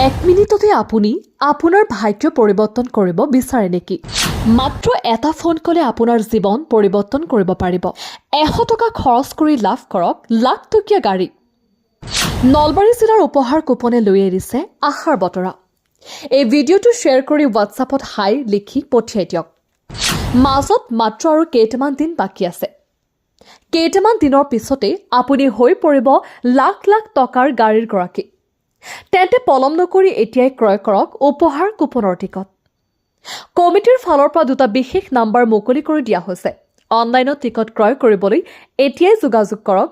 এক মিনিটতে আপুনি আপোনাৰ ভাগ্য পৰিৱৰ্তন কৰিব বিচাৰে নেকি? মাত্ৰ এটা ফোন ক'লে আপোনাৰ জীৱন পৰিৱৰ্তন কৰিব পাৰিব। এশ টকা খৰচ কৰি লাভ কৰক লাখ টকীয়া গাড়ী। নলবাৰী জিলাৰ উপহাৰ কোপনে লৈ এৰিছে আশাৰ বতৰা। এই ভিডিঅ'টো শ্বেয়াৰ কৰি হোৱাটছআপত হাই লিখি পঠিয়াই দিয়ক। মাজত মাত্ৰ আৰু কেইটামান দিন বাকী আছে। কেইটামান দিনৰ পিছতেই আপুনি হৈ পৰিব লাখ লাখ টকাৰ গাড়ীৰ গৰাকী। তেন্তে পলম নকৰি এতিয়াই ক্ৰয় কৰক উপহাৰ কুপনৰ টিকট। কমিটিৰ ফালৰ পৰা দুটা বিশেষ নাম্বাৰ মুকলি কৰি দিয়া হৈছে। অনলাইনত টিকট ক্ৰয় কৰিবলৈ এতিয়াই যোগাযোগ কৰক।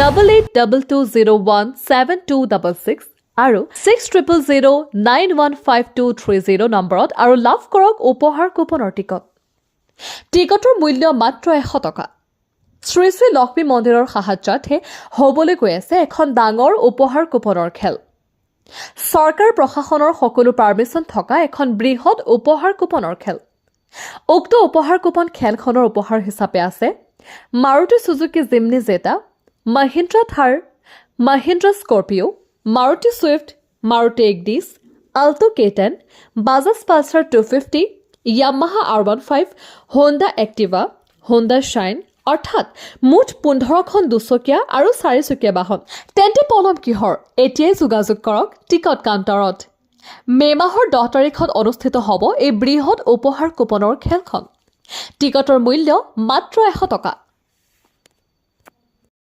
Double eight double two zero' one seven two double six আৰু six triple zero' nine one five two three zero' নম্বৰত আৰু লাভ কৰক উপহাৰ কুপনৰ টিকট। টিকটৰ মূল্য মাত্ৰ এশ টকা। শ্ৰী শ্ৰী লক্ষ্মী মন্দিৰৰ সাহায্যতহে হ'বলৈ গৈ আছে এখন ডাঙৰ উপহাৰ কুপনৰ খেল। চৰকাৰ প্ৰশাসনৰ সকলো পাৰ্মিশ্যন থকা এখন বৃহৎ উপহাৰ কুপনৰ খেল। উক্ত উপহাৰ কুপন খেলখনৰ উপহাৰ হিচাপে আছে Maruti Suzuki Jimny Zeta Mahindra Thar Mahindra Scorpio' Maruti Swift, Maruti এগডিছ Alto K ten Bajaj Pulsar two fifty Yamaha R one five, Honda Activa, Honda Shine অৰ্থাৎ মুঠ পোন্ধৰখন দুচকীয়া আৰু চাৰিচকীয়া বাহন। তেন্তে পলম কিহৰ? এতিয়াই যোগাযোগ কৰক টিকট কাউণ্টাৰত। মে' মাহৰ দহ তাৰিখত অনুষ্ঠিত হ'ব এই বৃহৎ উপহাৰ কুপনৰ খেলখন। টিকটৰ মূল্য মাত্ৰ এশ টকা।